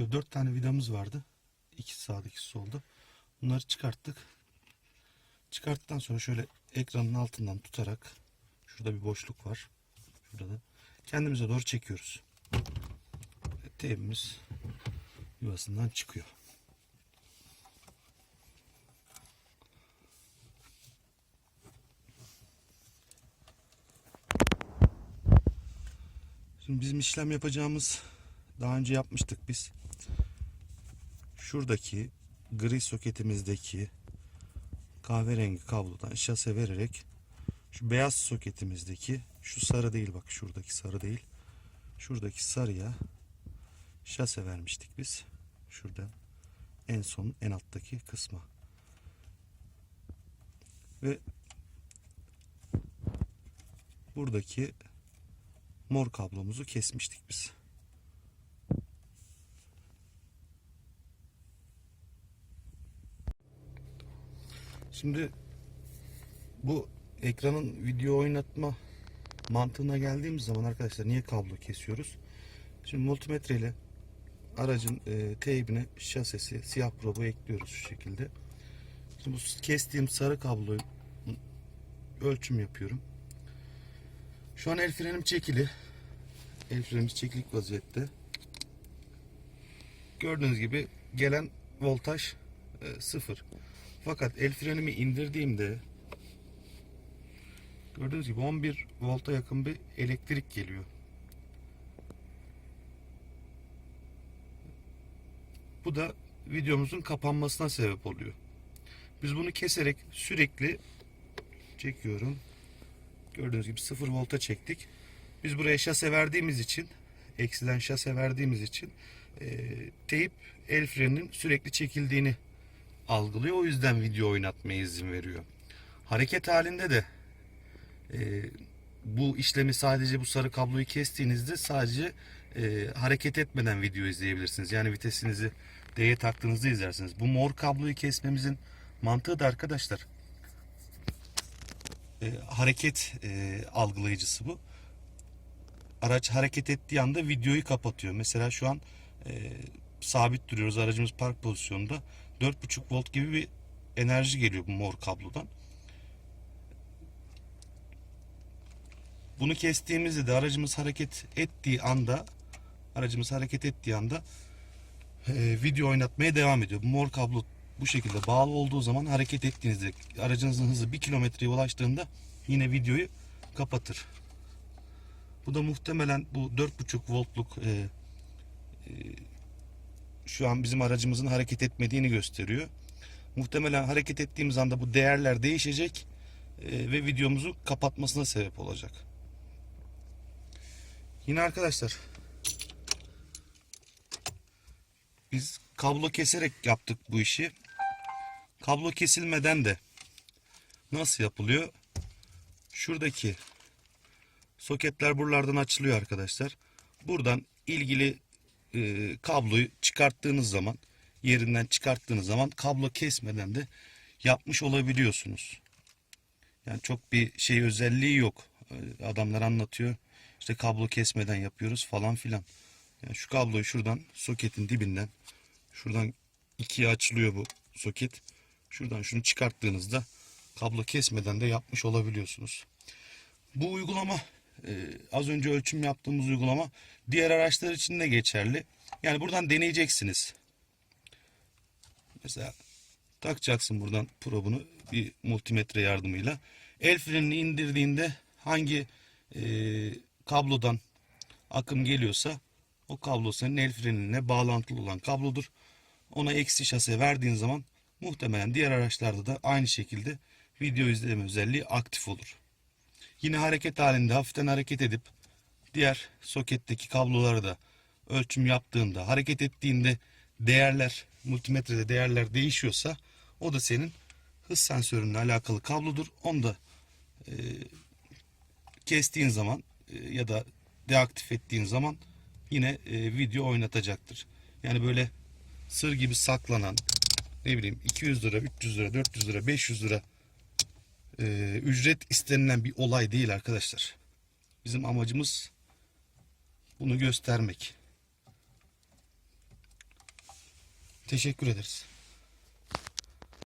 Şöyle dört tane vidamız vardı. İkisi sağda ikisi solda. Bunları çıkarttık. Çıkarttıktan sonra şöyle ekranın altından tutarak şurada bir boşluk var. Şurada da kendimize doğru çekiyoruz. Teybimiz yuvasından çıkıyor. Şimdi bizim işlem yapacağımız daha önce yapmıştık biz. Şuradaki gri soketimizdeki kahverengi kablodan şase vererek şu beyaz soketimizdeki şu sarı değil bak şuradaki sarı değil. Şuradaki sarıya şase vermiştik biz. Şurada en son en alttaki kısma. Ve buradaki mor kablomuzu kesmiştik biz. Şimdi bu ekranın video oynatma mantığına geldiğimiz zaman arkadaşlar niye kablo kesiyoruz? Şimdi multimetre ile aracın e, teybine şasesi siyah probu ekliyoruz şu şekilde. Şimdi bu kestiğim sarı kabloyu ölçüm yapıyorum. Şu an el frenim çekili. El frenimiz çekilik vaziyette. Gördüğünüz gibi gelen voltaj e, sıfır. Fakat el frenimi indirdiğimde gördüğünüz gibi 11 volta yakın bir elektrik geliyor. Bu da videomuzun kapanmasına sebep oluyor. Biz bunu keserek sürekli çekiyorum. Gördüğünüz gibi 0 volta çektik. Biz buraya şase verdiğimiz için eksiden şase verdiğimiz için e, teyip el freninin sürekli çekildiğini algılıyor. O yüzden video oynatmaya izin veriyor. Hareket halinde de e, bu işlemi sadece bu sarı kabloyu kestiğinizde sadece e, hareket etmeden video izleyebilirsiniz. Yani vitesinizi D'ye taktığınızda izlersiniz. Bu mor kabloyu kesmemizin mantığı da arkadaşlar e, hareket e, algılayıcısı bu. Araç hareket ettiği anda videoyu kapatıyor. Mesela şu an e, sabit duruyoruz. Aracımız park pozisyonunda. 4.5 volt gibi bir enerji geliyor bu mor kablodan. Bunu kestiğimizde de aracımız hareket ettiği anda aracımız hareket ettiği anda e, video oynatmaya devam ediyor. Bu mor kablo bu şekilde bağlı olduğu zaman hareket ettiğinizde aracınızın hızı 1 kilometreye ulaştığında yine videoyu kapatır. Bu da muhtemelen bu 4.5 voltluk e, şu an bizim aracımızın hareket etmediğini gösteriyor. Muhtemelen hareket ettiğimiz anda bu değerler değişecek e, ve videomuzu kapatmasına sebep olacak. Yine arkadaşlar biz kablo keserek yaptık bu işi. Kablo kesilmeden de nasıl yapılıyor? Şuradaki soketler buralardan açılıyor arkadaşlar. Buradan ilgili e, kabloyu çıkarttığınız zaman yerinden çıkarttığınız zaman kablo kesmeden de yapmış olabiliyorsunuz. Yani çok bir şey özelliği yok. E, Adamlar anlatıyor. İşte kablo kesmeden yapıyoruz falan filan. Yani şu kabloyu şuradan soketin dibinden şuradan ikiye açılıyor bu soket. Şuradan şunu çıkarttığınızda kablo kesmeden de yapmış olabiliyorsunuz. Bu uygulama e, az önce ölçüm yaptığımız uygulama diğer araçlar için de geçerli. Yani buradan deneyeceksiniz. Mesela takacaksın buradan probunu bir multimetre yardımıyla. El frenini indirdiğinde hangi e, kablodan akım geliyorsa o kablo senin el freninle bağlantılı olan kablodur. Ona eksi şase verdiğin zaman muhtemelen diğer araçlarda da aynı şekilde video izleme özelliği aktif olur. Yine hareket halinde hafiften hareket edip diğer soketteki kabloları da ölçüm yaptığında hareket ettiğinde değerler multimetrede değerler değişiyorsa o da senin hız sensörünle alakalı kablodur. Onu da e, kestiğin zaman e, ya da deaktif ettiğin zaman yine e, video oynatacaktır. Yani böyle sır gibi saklanan ne bileyim 200 lira, 300 lira, 400 lira, 500 lira e, ücret istenilen bir olay değil arkadaşlar. Bizim amacımız bunu göstermek. Teşekkür ederiz.